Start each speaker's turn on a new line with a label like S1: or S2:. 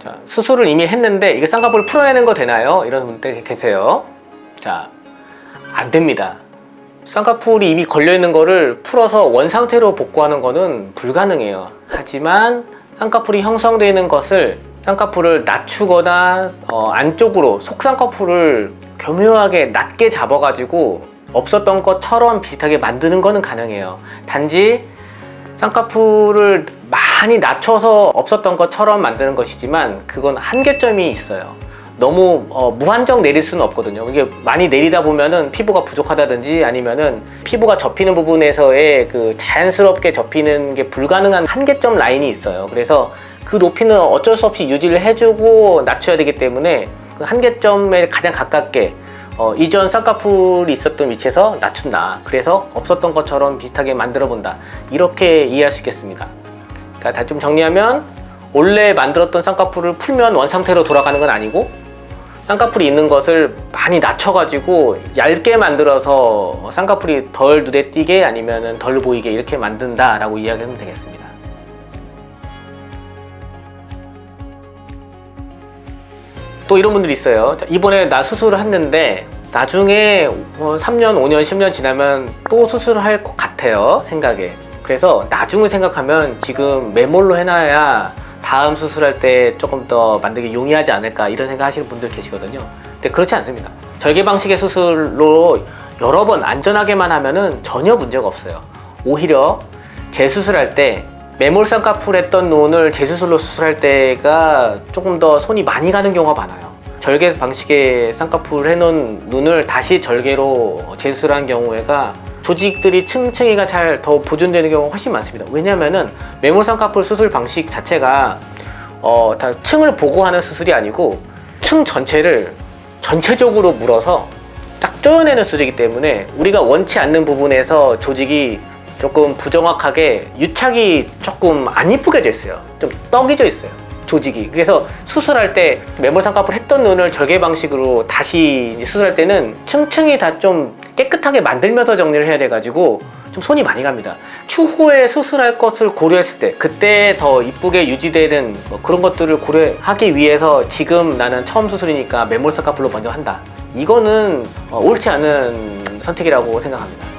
S1: 자, 수술을 이미 했는데 이게 쌍꺼풀 풀어내는 거 되나요? 이런 분들 계세요. 자, 안 됩니다. 쌍꺼풀이 이미 걸려 있는 거를 풀어서 원 상태로 복구하는 거는 불가능해요. 하지만 쌍꺼풀이 형성되어 있는 것을 쌍꺼풀을 낮추거나 어, 안쪽으로 속쌍꺼풀을 교묘하게 낮게 잡아가지고 없었던 것처럼 비슷하게 만드는 거는 가능해요. 단지 쌍꺼풀을 많이 낮춰서 없었던 것처럼 만드는 것이지만 그건 한계점이 있어요. 너무 어, 무한정 내릴 수는 없거든요. 이게 많이 내리다 보면은 피부가 부족하다든지 아니면은 피부가 접히는 부분에서의 그 자연스럽게 접히는 게 불가능한 한계점 라인이 있어요. 그래서 그 높이는 어쩔 수 없이 유지를 해주고 낮춰야 되기 때문에 그 한계점에 가장 가깝게 어, 이전 쌍꺼풀이 있었던 위치에서 낮춘다. 그래서 없었던 것처럼 비슷하게 만들어 본다. 이렇게 이해할 수 있겠습니다. 그러니까 다좀 정리하면 원래 만들었던 쌍꺼풀을 풀면 원 상태로 돌아가는 건 아니고 쌍꺼풀이 있는 것을 많이 낮춰가지고 얇게 만들어서 쌍꺼풀이 덜 눈에 띄게 아니면 덜 보이게 이렇게 만든다라고 이야기하면 되겠습니다. 또 이런 분들이 있어요. 자, 이번에 나 수술을 했는데 나중에 뭐 3년, 5년, 10년 지나면 또 수술을 할 것 같아요. 생각에. 그래서 나중을 생각하면 지금 매몰로 해놔야 다음 수술할 때 조금 더 만들기 용이하지 않을까 이런 생각 하시는 분들 계시거든요. 근데 그렇지 않습니다. 절개 방식의 수술로 여러 번 안전하게만 하면은 전혀 문제가 없어요. 오히려 재수술할 때 매몰 쌍꺼풀 했던 눈을 재수술로 수술할 때가 조금 더 손이 많이 가는 경우가 많아요. 절개 방식의 쌍꺼풀 해놓은 눈을 다시 절개로 재수술한 경우에가 조직들이 층층이가 잘 더 보존되는 경우가 훨씬 많습니다. 왜냐면은 매몰 쌍꺼풀 수술 방식 자체가 어, 다 층을 보고 하는 수술이 아니고 층 전체를 전체적으로 물어서 딱 쪼여내는 수술이기 때문에 우리가 원치 않는 부분에서 조직이 조금 부정확하게 유착이 조금 안 이쁘게 됐어요. 좀 떡이져 있어요. 조직이. 그래서 수술할 때 매몰 쌍꺼풀 했던 눈을 절개 방식으로 다시 수술할 때는 층층이 다 좀 깨끗하게 만들면서 정리를 해야 돼가지고 좀 손이 많이 갑니다. 추후에 수술할 것을 고려했을 때 그때 더 이쁘게 유지되는 뭐 그런 것들을 고려하기 위해서 지금 나는 처음 수술이니까 매몰 쌍꺼풀로 먼저 한다. 이거는 어, 옳지 않은 선택이라고 생각합니다.